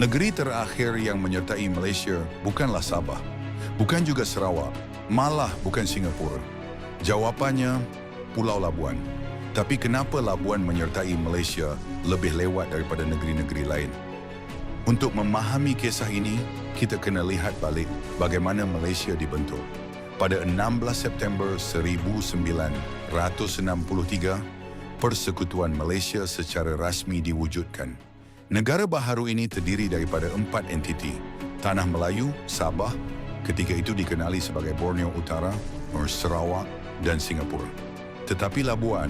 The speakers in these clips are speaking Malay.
Negeri terakhir yang menyertai Malaysia bukanlah Sabah, bukan juga Sarawak, malah bukan Singapura. Jawapannya, Pulau Labuan. Tapi kenapa Labuan menyertai Malaysia lebih lewat daripada negeri-negeri lain? Untuk memahami kisah ini, kita kena lihat balik bagaimana Malaysia dibentuk. Pada 16 September 1963, Persekutuan Malaysia secara rasmi diwujudkan. Negara baharu ini terdiri daripada empat entiti, Tanah Melayu, Sabah, ketika itu dikenali sebagai Borneo Utara, Sarawak dan Singapura. Tetapi Labuan,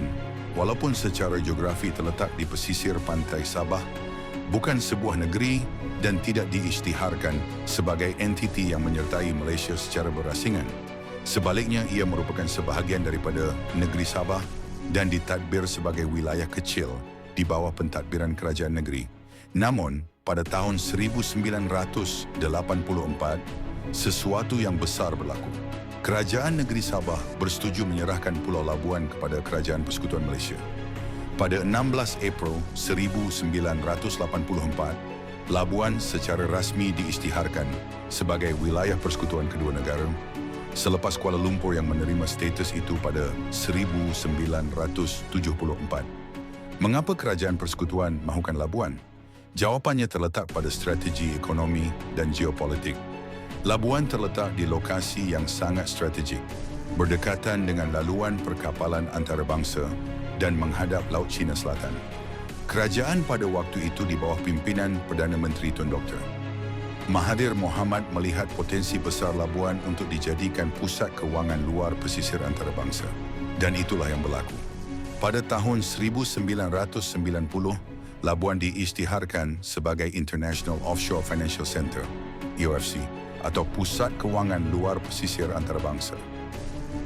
walaupun secara geografi terletak di pesisir pantai Sabah, bukan sebuah negeri dan tidak diisytiharkan sebagai entiti yang menyertai Malaysia secara berasingan. Sebaliknya, ia merupakan sebahagian daripada negeri Sabah dan ditadbir sebagai wilayah kecil di bawah pentadbiran kerajaan negeri. Namun, pada tahun 1984, sesuatu yang besar berlaku. Kerajaan negeri Sabah bersetuju menyerahkan Pulau Labuan kepada Kerajaan Persekutuan Malaysia. Pada 16 April 1984, Labuan secara rasmi diisytiharkan sebagai wilayah persekutuan kedua negara selepas Kuala Lumpur yang menerima status itu pada 1974. Mengapa kerajaan persekutuan mahukan Labuan? Jawapannya terletak pada strategi ekonomi dan geopolitik. Labuan terletak di lokasi yang sangat strategik, berdekatan dengan laluan perkapalan antarabangsa dan menghadap Laut Cina Selatan. Kerajaan pada waktu itu di bawah pimpinan Perdana Menteri Tun Dr. Mahathir Mohamad melihat potensi besar Labuan untuk dijadikan pusat kewangan luar pesisir antarabangsa. Dan itulah yang berlaku. Pada tahun 1990, Labuan diisytiharkan sebagai International Offshore Financial Center, EOFC, atau Pusat Kewangan Luar Pesisir Antarabangsa.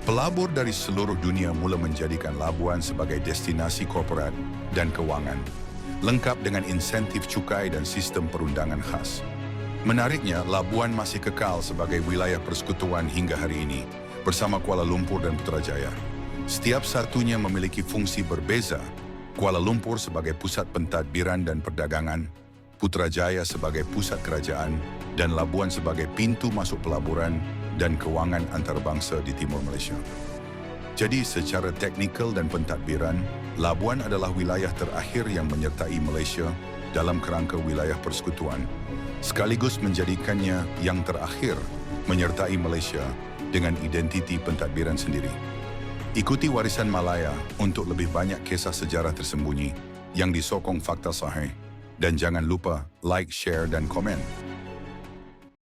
Pelabur dari seluruh dunia mula menjadikan Labuan sebagai destinasi korporat dan kewangan, lengkap dengan insentif cukai dan sistem perundangan khas. Menariknya, Labuan masih kekal sebagai wilayah persekutuan hingga hari ini bersama Kuala Lumpur dan Putrajaya. Setiap satunya memiliki fungsi berbeza. Kuala Lumpur sebagai pusat pentadbiran dan perdagangan, Putrajaya sebagai pusat kerajaan, dan Labuan sebagai pintu masuk pelaburan dan kewangan antarabangsa di timur Malaysia. Jadi secara teknikal dan pentadbiran, Labuan adalah wilayah terakhir yang menyertai Malaysia dalam kerangka wilayah persekutuan sekaligus menjadikannya yang terakhir menyertai Malaysia dengan identiti pentadbiran sendiri. Ikuti warisan Malaya untuk lebih banyak kisah sejarah tersembunyi yang disokong fakta sahih dan jangan lupa like, share dan komen.